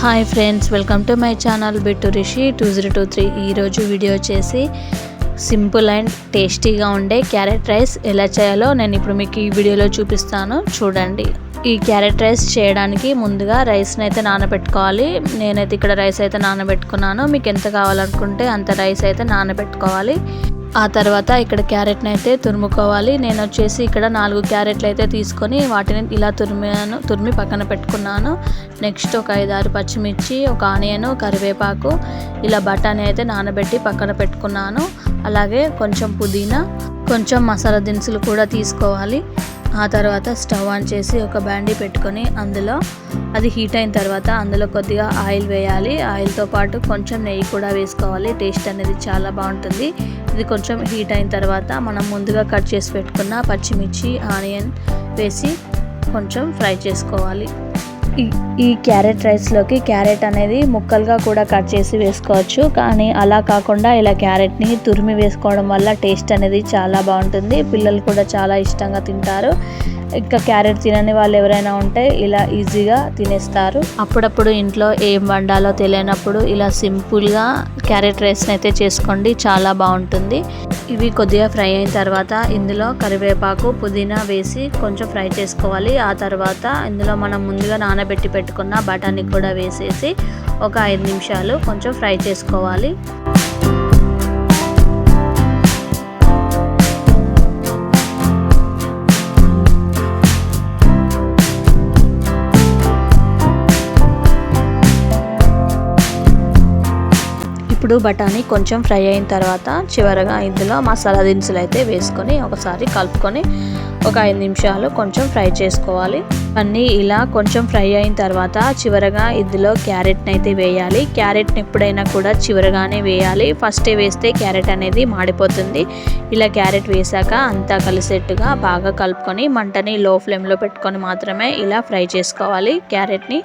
Hi friends welcome to my channel Bittu Rishi. Two zero two three ఈరోజు video వచ్చేసి simple and టేస్టీగా ఉండే carrot rice ఎలా చేయాలో నేను ఇప్పుడు మీకు ఈ వీడియోలో చూపిస్తాను. చూడండి. ఈ క్యారెట్ రైస్ చేయడానికి ముందుగా రైస్ని అయితే నానబెట్టుకోవాలి. నేనైతే ఇక్కడ రైస్ అయితే నానబెట్టుకున్నాను. మీకు ఎంత కావాలనుకుంటే అంత రైస్ అయితే నానబెట్టుకోవాలి. ఆ తర్వాత ఇక్కడ క్యారెట్ని అయితే తురుముకోవాలి. నేను వచ్చేసి ఇక్కడ నాలుగు క్యారెట్లు అయితే తీసుకొని వాటిని ఇలా తురిమాను తురిమి పక్కన పెట్టుకున్నాను. నెక్స్ట్ ఒక ఐదారు పచ్చిమిర్చి ఒక ఆనియన్ కరివేపాకు ఇలా బఠానీ అయితే నానబెట్టి పక్కన పెట్టుకున్నాను. అలాగే కొంచెం పుదీనా కొంచెం మసాలా దినుసులు కూడా తీసుకోవాలి. ఆ తర్వాత స్టవ్ ఆన్ చేసి ఒక బ్యాండీ పెట్టుకొని అందులో అది హీట్ అయిన తర్వాత అందులో కొద్దిగా ఆయిల్ వేయాలి. ఆయిల్తో పాటు కొంచెం నెయ్యి కూడా వేసుకోవాలి. టేస్ట్ అనేది చాలా బాగుంటుంది. ఇది కొంచెం హీట్ అయిన తర్వాత మనం ముందుగా కట్ చేసి పెట్టుకున్న పచ్చిమిర్చి ఆనియన్ వేసి కొంచెం ఫ్రై చేసుకోవాలి. ఈ క్యారెట్ రైస్లోకి క్యారెట్ అనేది ముక్కలుగా కూడా కట్ చేసి వేసుకోవచ్చు. కానీ అలా కాకుండా ఇలా క్యారెట్ని తురిమి వేసుకోవడం వల్ల టేస్ట్ అనేది చాలా బాగుంటుంది. పిల్లలు కూడా చాలా ఇష్టంగా తింటారు. ఇంకా క్యారెట్ తినని వాళ్ళు ఎవరైనా ఉంటే ఇలా ఈజీగా తినేస్తారు. అప్పుడప్పుడు ఇంట్లో ఏం వండాలో తెలియనప్పుడు ఇలా సింపుల్గా క్యారెట్ రైస్ని అయితే చేసుకోండి. చాలా బాగుంటుంది. ఇవి కొద్దిగా ఫ్రై అయిన తర్వాత ఇందులో కరివేపాకు పుదీనా వేసి కొంచెం ఫ్రై చేసుకోవాలి. ఆ తర్వాత ఇందులో మనం ముందుగా నానబెట్టి పెట్టుకున్న బఠానీ కూడా వేసేసి ఒక ఐదు నిమిషాలు కొంచెం ఫ్రై చేసుకోవాలి. ఇప్పుడు బఠానీ కొంచెం ఫ్రై అయిన తర్వాత చివరగా ఇందులో మసాలా దినుసులు అయితే వేసుకొని ఒకసారి కలుపుకొని ఒక ఐదు నిమిషాలు కొంచెం ఫ్రై చేసుకోవాలి. అన్నీ ఇలా కొంచెం ఫ్రై అయిన తర్వాత చివరగా ఇందులో క్యారెట్ని అయితే వేయాలి. క్యారెట్ని ఎప్పుడైనా కూడా చివరగానే వేయాలి. ఫస్టే వేస్తే క్యారెట్ అనేది మాడిపోతుంది. ఇలా క్యారెట్ వేసాక అంతా కలిసేట్టుగా బాగా కలుపుకొని మంటని లో ఫ్లేమ్లో పెట్టుకొని మాత్రమే ఇలా ఫ్రై చేసుకోవాలి క్యారెట్ని.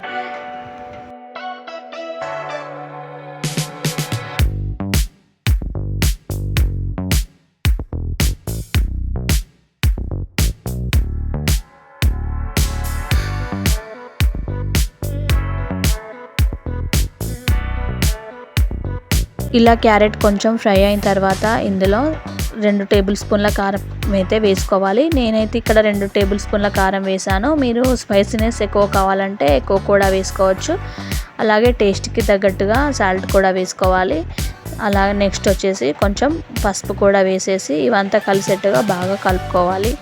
ఇలా క్యారెట్ కొంచెం ఫ్రై అయిన తర్వాత ఇందులో రెండు టేబుల్ స్పూన్ల కారం అయితే వేసుకోవాలి. నేనైతే ఇక్కడ రెండు టేబుల్ స్పూన్ల కారం వేసాను. మీరు స్పైసీనెస్ ఎక్కువ కావాలంటే ఎక్కువ కూడా వేసుకోవచ్చు. అలాగే టేస్ట్కి తగ్గట్టుగా సాల్ట్ కూడా వేసుకోవాలి. అలాగే నెక్స్ట్ వచ్చేసి కొంచెం పసుపు కూడా వేసేసి ఇవంతా కలిసేట్టుగా బాగా కలుపుకోవాలి.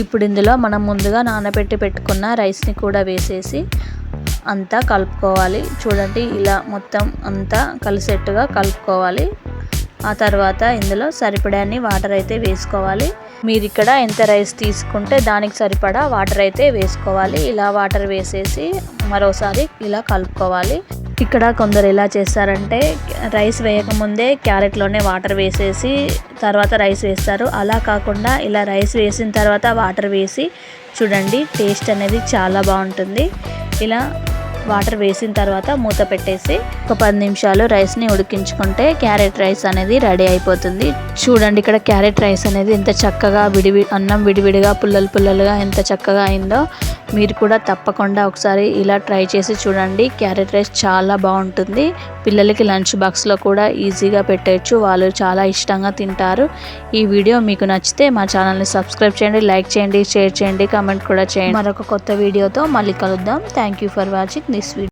ఇప్పుడు ఇందులో మనం ముందుగా నానబెట్టి పెట్టుకున్న రైస్ని కూడా వేసేసి అంతా కలుపుకోవాలి. చూడండి ఇలా మొత్తం అంతా కలిసేట్టుగా కలుపుకోవాలి. ఆ తర్వాత ఇందులో సరిపడాన్ని వాటర్ అయితే వేసుకోవాలి. మీరు ఇక్కడ ఎంత రైస్ తీసుకుంటే దానికి సరిపడా వాటర్ అయితే వేసుకోవాలి. ఇలా వాటర్ వేసేసి మరోసారి ఇలా కలుపుకోవాలి. ఇక్కడ కొందరు ఎలా చేస్తారంటే రైస్ వేయకముందే క్యారెట్లోనే వాటర్ వేసేసి తర్వాత రైస్ వేస్తారు. అలా కాకుండా ఇలా రైస్ వేసిన తర్వాత వాటర్ వేసి చూడండి టేస్ట్ అనేది చాలా బాగుంటుంది. ఇలా వాటర్ వేసిన తర్వాత మూత పెట్టేసి ఒక పది నిమిషాలు రైస్ని ఉడికించుకుంటే క్యారెట్ రైస్ అనేది రెడీ అయిపోతుంది. చూడండి ఇక్కడ క్యారెట్ రైస్ అనేది ఎంత చక్కగా విడివి అన్నం విడివిడిగా పుల్లలు పుల్లలుగా ఎంత చక్కగా అయిందో. మీరు కూడా తప్పకుండా ఒకసారి ఇలా ట్రై చేసి చూడండి. క్యారెట్ రైస్ చాలా బాగుంటుంది. పిల్లలకి లంచ్ బాక్స్లో కూడా ఈజీగా పెట్టచ్చు. వాళ్ళు చాలా ఇష్టంగా తింటారు. ఈ వీడియో మీకు నచ్చితే మా ఛానల్ని సబ్స్క్రైబ్ చేయండి లైక్ చేయండి షేర్ చేయండి కామెంట్ కూడా చేయండి. మరొక కొత్త వీడియోతో మళ్ళీ కలుద్దాం. Thank you for watching this video.